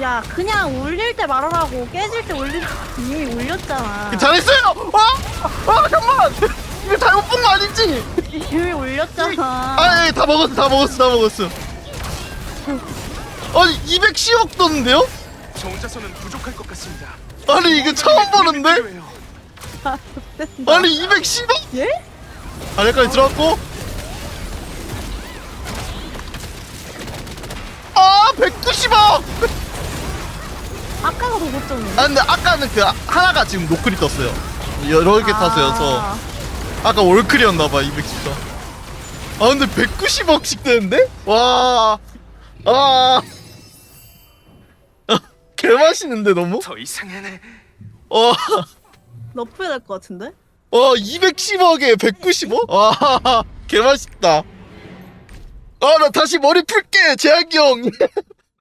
야 그냥 울릴 때 말하라고 깨질 때 울릴 이미 울렸잖아 잘했어요! 어? 아 잠깐만! 이거 잘못 본 거 아니지? 이미 울렸잖아 아, 예, 다 먹었어, 다 먹었어, 다 먹었어. 아니, 210억 떴는데요? 저 혼자서는 부족할 것 같습니다. 아니, 이거 처음 보는데? 필요해요. 아. 아니, 210억? 예? 아래까지 들어갔고. 아, 190억! 아까가 더 고점인데 아, 근데 아까는 그, 하나가 지금 노클이 떴어요. 여러 개 타서여서. 아까 월클이었나봐, 210억. 아, 근데 190억씩 되는데? 와. 아. 개 맛있는데, 너무? 더 이상은 와. 너프해야 될 것 같은데? 와 210억에 190억? 와 개 맛있다 아 나 다시 머리 풀게 재학이 형